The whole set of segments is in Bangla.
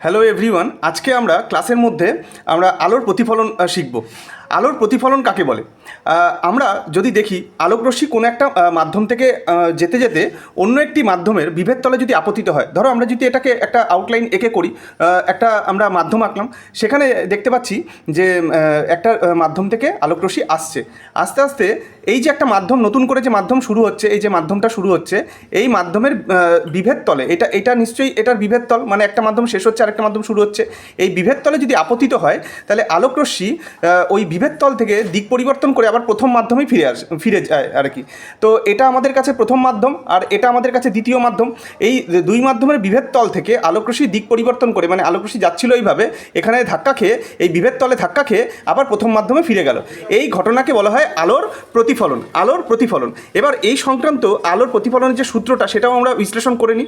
হ্যালো এভরিওয়ান আজকে আমরা ক্লাসের মধ্যে আমরা আলোর প্রতিফলন শিখব। আলোর প্রতিফলন কাকে বলে? আমরা যদি দেখি, আলোকরশ্মি কোনো একটা মাধ্যম থেকে যেতে যেতে অন্য একটি মাধ্যমের বিভেদ তলে যদি আপতিত হয়, ধরো আমরা যদি এটাকে একটা আউটলাইন এঁকে করি একটা আমরা মাধ্যম আঁকলাম, সেখানে দেখতে পাচ্ছি যে একটা মাধ্যম থেকে আলোকরশ্মি আসছে। আস্তে আস্তে এই যে একটা মাধ্যম, নতুন করে যে মাধ্যম শুরু হচ্ছে, এই যে মাধ্যমটা শুরু হচ্ছে, এই মাধ্যমের বিভেদ তলে, এটা এটা নিশ্চয়ই এটার বিভেদ তল মানে একটা মাধ্যম শেষ হচ্ছে, আরেকটা মাধ্যম শুরু হচ্ছে, এই বিভেদ তলে যদি আপতিত হয়, তাহলে আলোকরশ্মি ওই বিভেদ তল থেকে দিক পরিবর্তন করে আবার প্রথম মাধ্যমেই ফিরে আস, ফিরে যায় আর কি। তো এটা আমাদের কাছে প্রথম মাধ্যম আর এটা আমাদের কাছে দ্বিতীয় মাধ্যম। এই দুই মাধ্যমের বিভেদ তল থেকে আলোকরশ্মি দিক পরিবর্তন করে মানে আলোকরশ্মি যাচ্ছিল এইভাবে, এখানে ধাক্কা খেয়ে, এই বিভেদ তলে ধাক্কা খেয়ে আবার প্রথম মাধ্যমে ফিরে গেল। এই ঘটনাকে বলা হয় আলোর প্রতিফলন আলোর প্রতিফলন। এবার এই সংক্রান্ত আলোর প্রতিফলনের যে সূত্রটা, সেটাও আমরা বিশ্লেষণ করে নিই।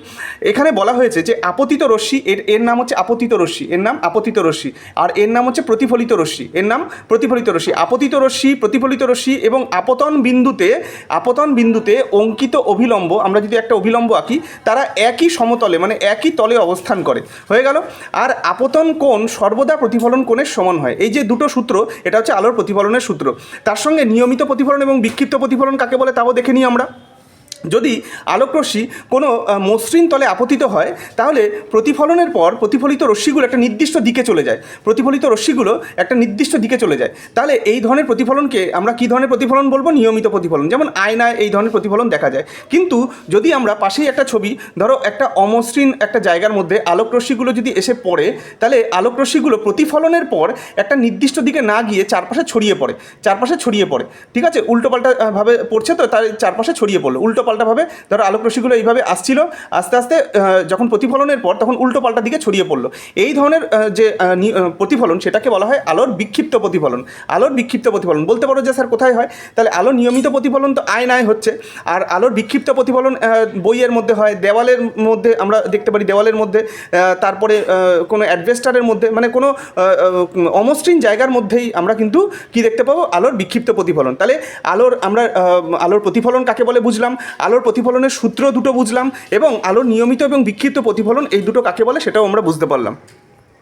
এখানে বলা হয়েছে যে আপতিত রশ্মি, এর এর নাম হচ্ছে আপতিত রশ্মি, এর নাম আপতিত রশ্মি। আর এর নাম হচ্ছে প্রতিফলিত রশ্মি, এর নাম প্রতিফলিত রশ্মি, আপতিত রশ্মি, প্রতিফলিত রশ্মি এবং আপতন বিন্দুতে আপতন বিন্দুতে অঙ্কিত অভিলম্ব, আমরা যদি একটা অভিলম্ব আঁকি, তারা একই সমতলে মানে একই তলে অবস্থান করে। হয়ে গেল? আর আপতন কোণ সর্বদা প্রতিফলন কোণের সমান হয়। এই যে দুটো সূত্র, এটা হচ্ছে আলোর প্রতিফলনের সূত্র। তার সঙ্গে নিয়মিত প্রতিফলন এবং বিক্ষিপ্ত প্রতিফলন কাকে বলে, তাও দেখে নিই আমরা। যদি আলোকরশ্মি কোনো মসৃণ তলে আপতিত হয় তাহলে প্রতিফলনের পর প্রতিফলিত রশ্মিগুলো একটা নির্দিষ্ট দিকে চলে যায়। প্রতিফলিত রশ্মিগুলো একটা নির্দিষ্ট দিকে চলে যায়। তাহলে এই ধরনের প্রতিফলনকে আমরা কী ধরনের প্রতিফলন বলব? নিয়মিত প্রতিফলন। যেমন আয়নায় এই ধরনের প্রতিফলন দেখা যায়। কিন্তু যদি আমরা পাশেই একটা ছবি ধরো একটা অমসৃণ একটা জায়গার মধ্যে আলোকরশ্মিগুলো যদি এসে পড়ে তাহলে আলোকরশ্মিগুলো প্রতিফলনের পর একটা নির্দিষ্ট দিকে না গিয়ে চারপাশে ছড়িয়ে পড়ে। চারপাশে ছড়িয়ে পড়ে। ঠিক আছে? উল্টোপাল্টা আহ, ভাবে পড়ছে তো তার চারপাশে ছড়িয়ে পড়ল। উল্টো পাল্টাভাবে, ধরো আলোকরশ্মিগুলো এইভাবে আসছিল, আস্তে আস্তে যখন প্রতিফলনের পর তখন উল্টো পাল্টা দিকে ছড়িয়ে পড়ল। এই ধরনের যে প্রতিফলন সেটাকে বলা হয় আলোর বিক্ষিপ্ত প্রতিফলন। আলোর বিক্ষিপ্ত প্রতিফলন, বলতে পারো যে স্যার কোথায় হয়? তাহলে আলোর নিয়মিত প্রতিফলন তো আয় আয়নায় হচ্ছে, আর আলোর বিক্ষিপ্ত প্রতিফলন বইয়ের মধ্যে হয়, দেওয়ালের মধ্যে আমরা দেখতে পারি, দেওয়ালের মধ্যে তারপরে কোনো অ্যাডভেস্টারের মধ্যে মানে কোনো অমসৃণ জায়গার মধ্যেই আমরা কিন্তু কি দেখতে পাবো? আলোর বিক্ষিপ্ত প্রতিফলন। তাহলে আলোর, আমরা আলোর প্রতিফলন কাকে বলে বুঝলাম? আলোর প্রতিফলনের সূত্র দুটো বুঝলাম এবং আলোর নিয়মিত এবং বিক্ষিপ্ত প্রতিফলন এই দুটো কাকে বলে সেটাও আমরা বুঝতে পারলাম।